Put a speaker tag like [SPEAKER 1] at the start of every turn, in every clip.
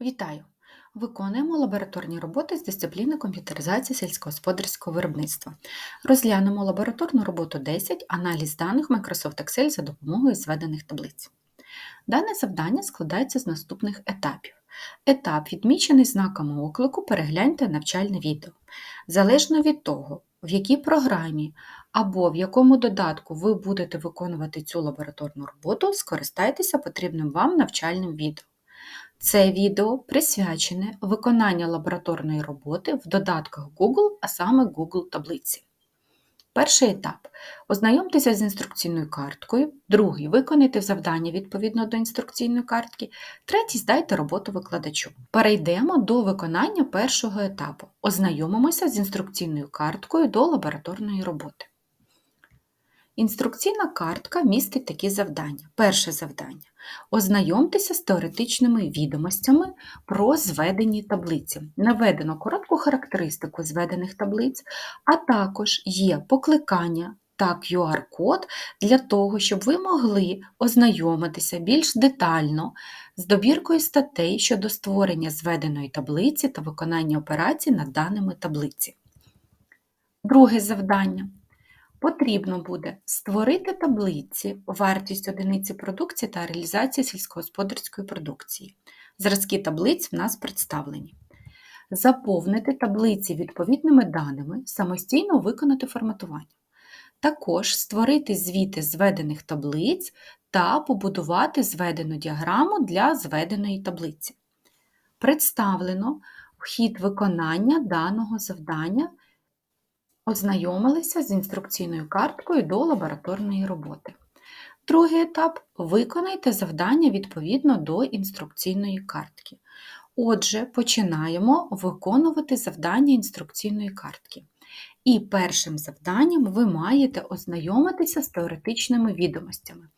[SPEAKER 1] Вітаю! Виконуємо лабораторні роботи з дисципліни комп'ютеризації сільськогосподарського виробництва. Розглянемо лабораторну роботу 10 аналіз даних Microsoft Excel за допомогою зведених таблиць. Дане завдання складається з наступних етапів. Етап, відмічений знаками оклику, перегляньте навчальне відео. Залежно від того, в якій програмі або в якому додатку ви будете виконувати цю лабораторну роботу, скористайтеся потрібним вам навчальним відео. Це відео присвячене виконанню лабораторної роботи в додатках Google, а саме Google таблиці. Перший етап. Ознайомтеся з інструкційною карткою. Другий виконайте завдання відповідно до інструкційної картки. Третій здайте роботу викладачу. Перейдемо до виконання першого етапу. Ознайомимося з інструкційною карткою до лабораторної роботи. Інструкційна картка містить такі завдання. Перше завдання. Ознайомтеся з теоретичними відомостями про зведені таблиці. Наведено коротку характеристику зведених таблиць, а також є покликання та QR-код для того, щоб ви могли ознайомитися більш детально з добіркою статей щодо створення зведеної таблиці та виконання операцій над даними таблиці. Друге завдання. Потрібно буде створити таблиці вартість одиниці продукції та реалізації сільськогосподарської продукції. Зразки таблиць в нас представлені. Заповнити таблиці відповідними даними, самостійно виконати форматування. Також створити звіти зведених таблиць та побудувати зведену діаграму для зведеної таблиці. Представлено вхід виконання даного завдання Ознайомилися з інструкційною карткою до лабораторної роботи. Другий етап виконайте завдання відповідно до інструкційної картки. Отже, починаємо виконувати завдання інструкційної картки. І першим завданням ви маєте ознайомитися з теоретичними відомостями.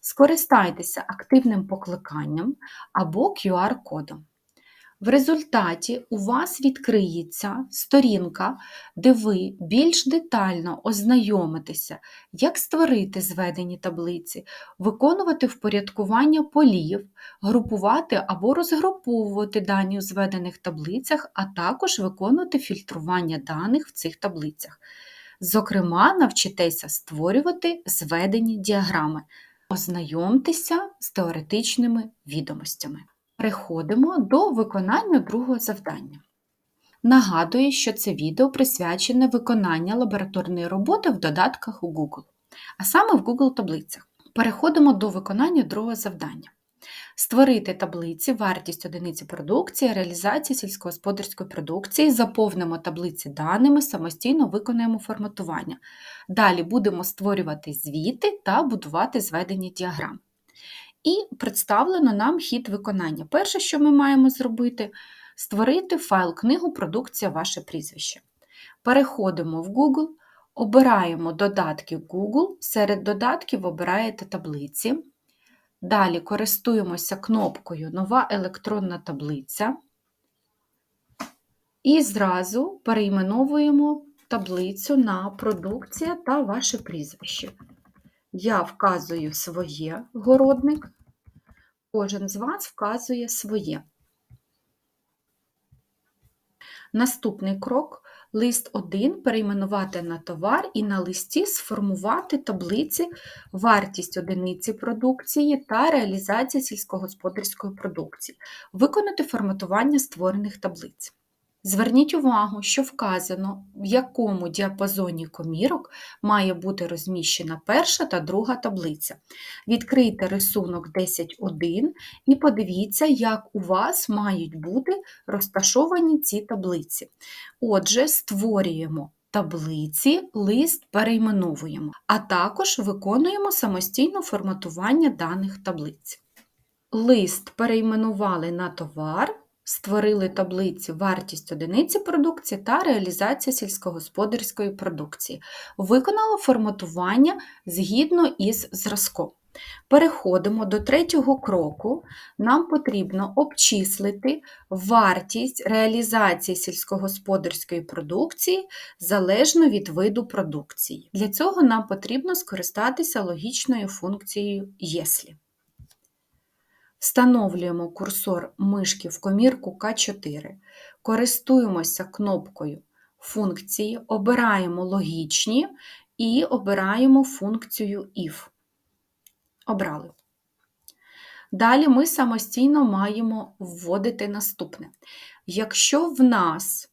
[SPEAKER 1] Скористайтеся активним покликанням або QR-кодом. В результаті у вас відкриється сторінка, де ви більш детально ознайомитеся, як створити зведені таблиці, виконувати впорядкування полів, групувати або розгруповувати дані у зведених таблицях, а також виконувати фільтрування даних в цих таблицях. Зокрема, навчитеся створювати зведені діаграми. Ознайомтеся з теоретичними відомостями. Переходимо до виконання другого завдання. Нагадую, що це відео присвячене виконанню лабораторної роботи в додатках у Google, а саме в Google таблицях. Переходимо до виконання другого завдання. Створити таблиці вартість одиниці продукції, реалізації сільськогосподарської продукції, заповнимо таблиці даними, самостійно виконаємо форматування. Далі будемо створювати звіти та будувати зведені діаграми. І представлено нам хід виконання. Перше, що ми маємо зробити, створити файл книгу Продукція ваше прізвище. Переходимо в Google, обираємо додатки Google, серед додатків обираєте таблиці. Далі користуємося кнопкою Нова електронна таблиця. І зразу перейменовуємо таблицю на продукція та ваше прізвище. Я вказую своє городник, кожен з вас вказує своє. Наступний крок лист 1 перейменувати на товар і на листі сформувати таблиці вартість одиниці продукції та реалізація сільськогосподарської продукції, виконати форматування створених таблиць. Зверніть увагу, що вказано, в якому діапазоні комірок має бути розміщена перша та друга таблиця. Відкрийте рисунок 10.1 і подивіться, як у вас мають бути розташовані ці таблиці. Отже, створюємо таблиці, лист перейменовуємо, а також виконуємо самостійне форматування даних таблиць. Лист перейменували на товар створили таблицю вартість одиниці продукції та реалізація сільськогосподарської продукції. Виконало форматування згідно із зразком. Переходимо до третього кроку. Нам потрібно обчислити вартість реалізації сільськогосподарської продукції залежно від виду продукції. Для цього нам потрібно скористатися логічною функцією єслі. Встановлюємо курсор мишки в комірку К4, користуємося кнопкою функції, обираємо логічні і обираємо функцію if. Обрали. Далі ми самостійно маємо вводити наступне. Якщо в нас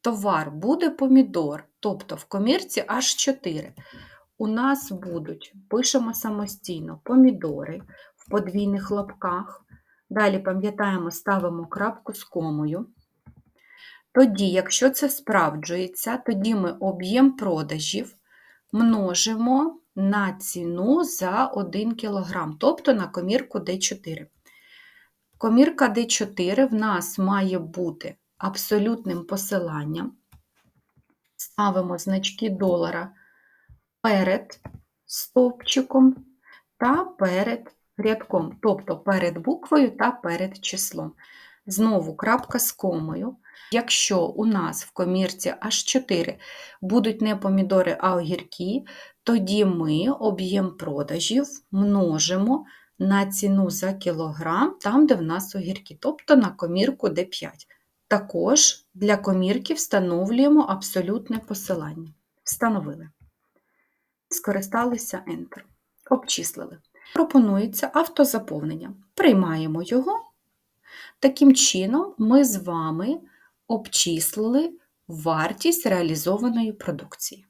[SPEAKER 1] товар буде помідор, тобто в комірці аж 4, у нас будуть, пишемо самостійно, помідори подвійних лапках. Далі, пам'ятаємо, ставимо крапку з комою. Тоді, якщо це справджується, тоді ми об'єм продажів множимо на ціну за 1 кг, тобто на комірку D4. Комірка D4 в нас має бути абсолютним посиланням. Ставимо значки долара перед стовпчиком та перед рядком, тобто перед буквою та перед числом. Знову крапка з комою. Якщо у нас в комірці аж 4 будуть не помідори, а огірки, тоді ми об'єм продажів множимо на ціну за кілограм, там, де в нас огірки, тобто на комірку D5. Також для комірки встановлюємо абсолютне посилання. Встановили. Скористалися Enter. Обчислили. Пропонується автозаповнення. Приймаємо його. Таким чином, ми з вами обчислили вартість реалізованої продукції.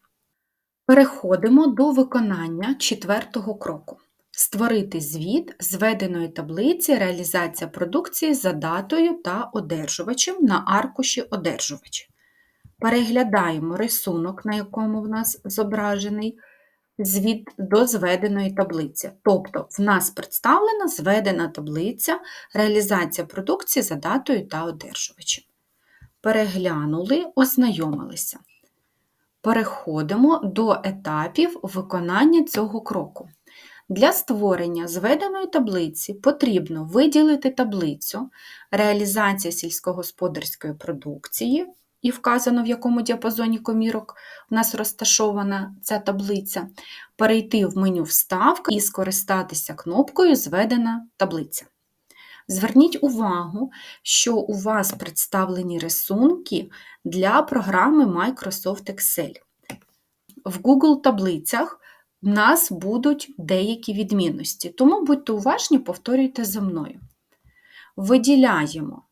[SPEAKER 1] Переходимо до виконання четвертого кроку. Створити звіт зведеної таблиці реалізація продукції за датою та одержувачем на аркуші одержувача. Переглядаємо рисунок, на якому в нас зображений до зведеної таблиці. Тобто, в нас представлена зведена таблиця реалізація продукції за датою та одержувачем. Переглянули, ознайомилися. Переходимо до етапів виконання цього кроку. Для створення зведеної таблиці потрібно виділити таблицю реалізація сільськогосподарської продукції, і вказано, в якому діапазоні комірок у нас розташована ця таблиця, перейти в меню Вставка і скористатися кнопкою Зведена таблиця. Зверніть увагу, що у вас представлені рисунки для програми Microsoft Excel. В Google таблицях в нас будуть деякі відмінності, тому будьте уважні, повторюйте за мною. Виділяємо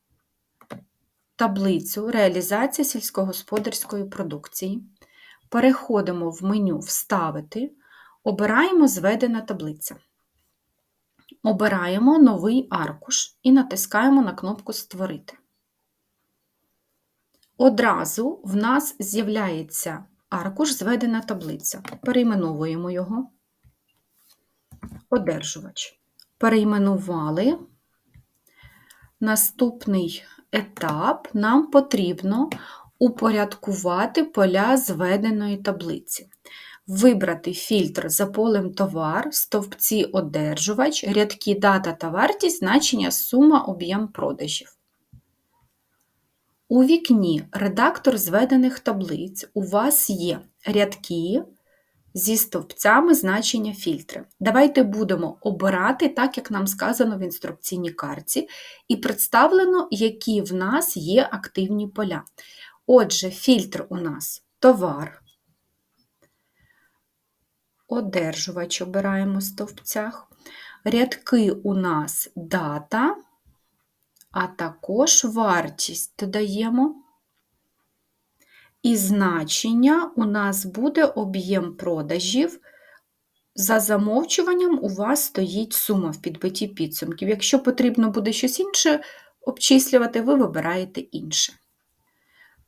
[SPEAKER 1] таблицю реалізація сільськогосподарської продукції. Переходимо в меню Вставити, обираємо Зведена таблиця. Обираємо новий аркуш і натискаємо на кнопку Створити. Одразу в нас з'являється аркуш зведена таблиця. Перейменовуємо його. Одержувач. Перейменували. Наступний етап нам потрібно упорядкувати поля зведеної таблиці. Вибрати фільтр за полем товар, стовпці одержувач, рядки дата та вартість, значення сума об'єм продажів. У вікні Редактор зведених таблиць у вас є рядки зі стовпцями значення фільтри. Давайте будемо обирати, так як нам сказано в інструкційній карті, і представлено, які в нас є активні поля. Отже, фільтр у нас товар, одержувач обираємо в стовпцях, рядки у нас дата, а також вартість додаємо. І значення у нас буде об'єм продажів. За замовчуванням у вас стоїть сума в підбитті підсумків. Якщо потрібно буде щось інше обчислювати, ви вибираєте інше.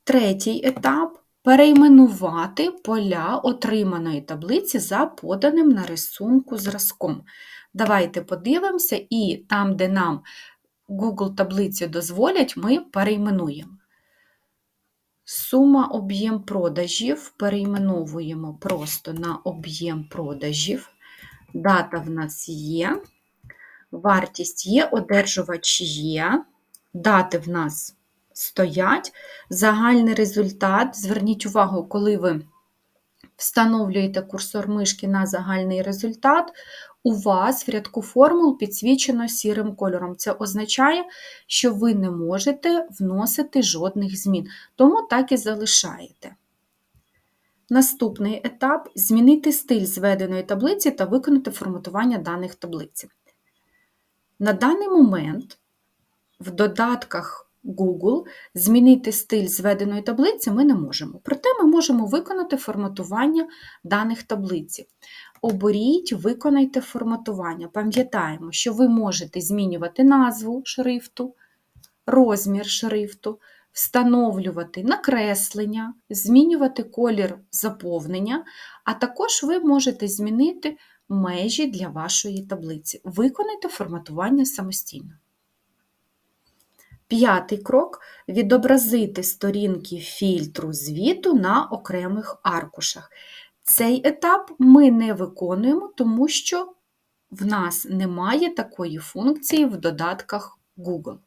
[SPEAKER 1] Третій етап перейменувати поля отриманої таблиці за поданим на рисунку зразком. Давайте подивимося, і там, де нам Google таблиці дозволять, ми перейменуємо. Сума об'єм продажів перейменовуємо просто на об'єм продажів. Дата в нас є, вартість є, одержувач є, дати в нас стоять. Загальний результат, зверніть увагу, коли ви встановлюєте курсор мишки на загальний результат, у вас в рядку формул підсвічено сірим кольором. Це означає, що ви не можете вносити жодних змін, тому так і залишаєте. Наступний етап змінити стиль зведеної таблиці та виконати форматування даних таблиці. На даний момент в додатках Google змінити стиль зведеної таблиці ми не можемо. Проте ми можемо виконати форматування даних таблиці. Оберіть, виконайте форматування. Пам'ятаємо, що ви можете змінювати назву шрифту, розмір шрифту, встановлювати накреслення, змінювати колір заповнення, а також ви можете змінити межі для вашої таблиці. Виконайте форматування самостійно. П'ятий крок відобразити сторінки фільтру звіту на окремих аркушах. Цей етап ми не виконуємо, тому що в нас немає такої функції в додатках Google.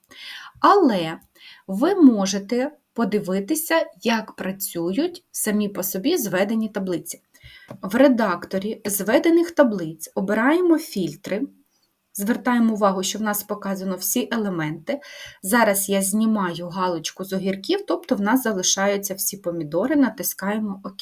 [SPEAKER 1] Але ви можете подивитися, як працюють самі по собі зведені таблиці. В редакторі зведених таблиць обираємо фільтри. Звертаємо увагу, що в нас показано всі елементи. Зараз я знімаю галочку з огірків, тобто в нас залишаються всі помідори, натискаємо ОК.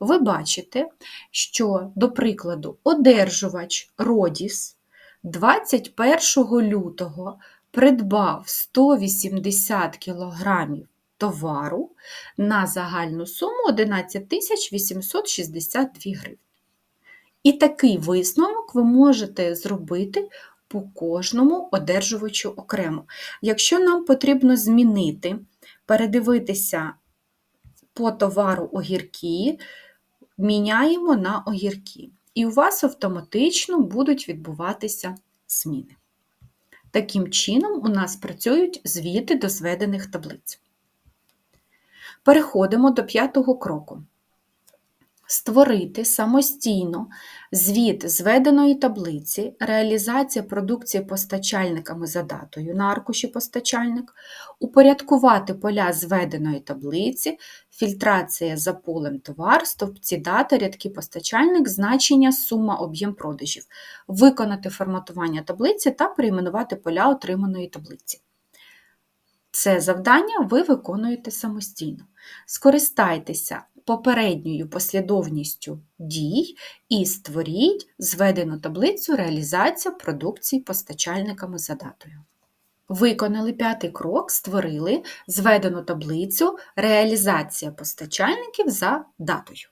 [SPEAKER 1] Ви бачите, що, до прикладу, одержувач Родіс 21 лютого придбав 180 кг товару на загальну суму 11 862 гривні. І такий висновок ви можете зробити по кожному одержувачу окремо. Якщо нам потрібно змінити, передивитися по товару огірки, міняємо на огірки. І у вас автоматично будуть відбуватися зміни. Таким чином, у нас працюють звіти до зведених таблиць. Переходимо до п'ятого кроку створити самостійно звіт зведеної таблиці, реалізація продукції постачальниками за датою на аркуші постачальник, упорядкувати поля зведеної таблиці, фільтрація за полем товар, стовпці дата, рядки постачальник, значення, сума, об'єм продажів, виконати форматування таблиці та перейменувати поля отриманої таблиці. Це завдання ви виконуєте самостійно. Скористайтеся попередньою послідовністю дій і створіть зведену таблицю реалізація продукції постачальниками за датою. Виконали п'ятий крок, створили зведену таблицю реалізація постачальників за датою.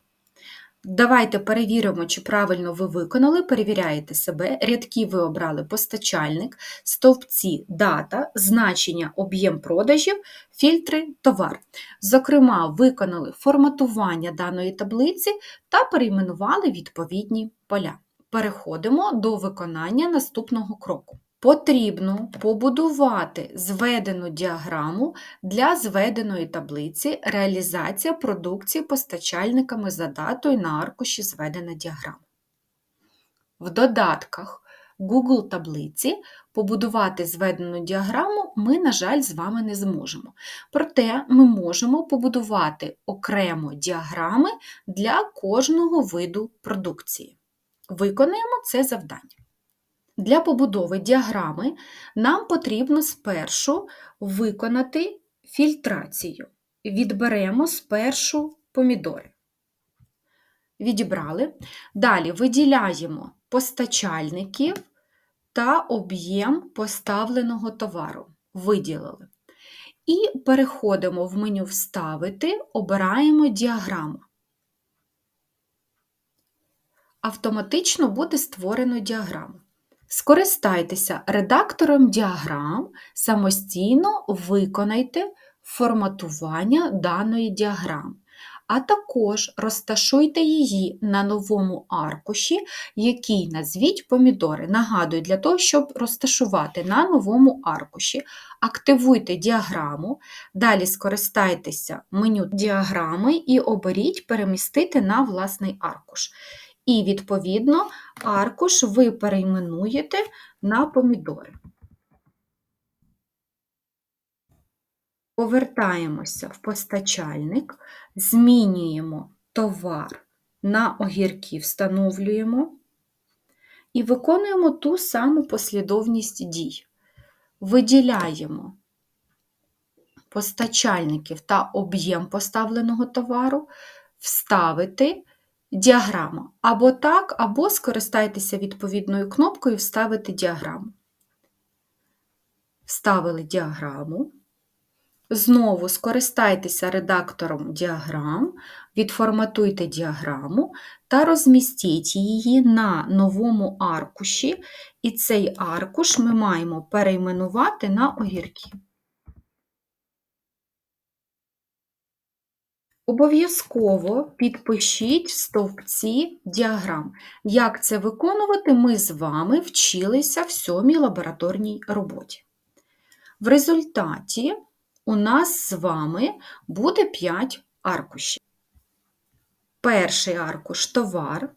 [SPEAKER 1] Давайте перевіримо, чи правильно ви виконали, перевіряєте себе, рядки ви обрали постачальник, стовпці дата, значення об'єм продажів, фільтри товар. Зокрема, виконали форматування даної таблиці та перейменували відповідні поля. Переходимо до виконання наступного кроку. Потрібно побудувати зведену діаграму для зведеної таблиці реалізація продукції постачальниками за датою на аркуші зведена діаграма. В додатках Google таблиці побудувати зведену діаграму ми, на жаль, з вами не зможемо. Проте ми можемо побудувати окремо діаграми для кожного виду продукції. Виконаємо це завдання. Для побудови діаграми нам потрібно спершу виконати фільтрацію. Відберемо спершу помідори. Відібрали. Далі виділяємо постачальників та об'єм поставленого товару. Виділили. І переходимо в меню Вставити, обираємо діаграму. Автоматично буде створено діаграму. Скористайтеся редактором діаграм, самостійно виконайте форматування даної діаграми, а також розташуйте її на новому аркуші, який назвіть помідори. Нагадую, для того, щоб розташувати на новому аркуші, активуйте діаграму, далі скористайтеся меню діаграми і оберіть перемістити на власний аркуш. І, відповідно, аркуш ви перейменуєте на помідори. Повертаємося в постачальник, змінюємо товар на огірки встановлюємо і виконуємо ту саму послідовність дій. Виділяємо постачальників та об'єм поставленого товару, вставити діаграму. Або так, або скористайтеся відповідною кнопкою Вставити діаграму. Вставили діаграму. Знову скористайтеся редактором діаграм, відформатуйте діаграму та розмістіть її на новому аркуші, і цей аркуш ми маємо перейменувати на огірки. Обов'язково підпишіть в стовпці діаграм. Як це виконувати, ми з вами вчилися в сьомій лабораторній роботі. В результаті у нас з вами буде 5 аркушів. Перший аркуш товар.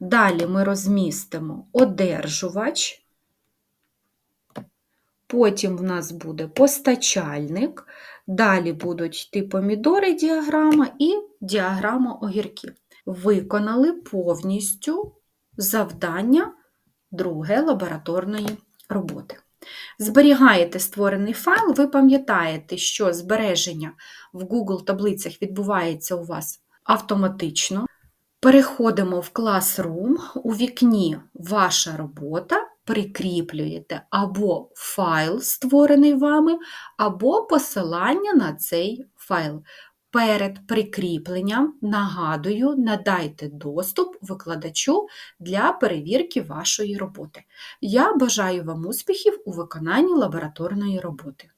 [SPEAKER 1] Далі ми розмістимо одержувач. Потім в нас буде постачальник, далі будуть йти помідори діаграма і діаграма огірків. Виконали повністю завдання друге лабораторної роботи. Зберігаєте створений файл, ви пам'ятаєте, що збереження в Google таблицях відбувається у вас автоматично. Переходимо в Classroom, у вікні Ваша робота, прикріплюєте або файл, створений вами, або посилання на цей файл. Перед прикріпленням, нагадую, надайте доступ викладачу для перевірки вашої роботи. Я бажаю вам успіхів у виконанні лабораторної роботи.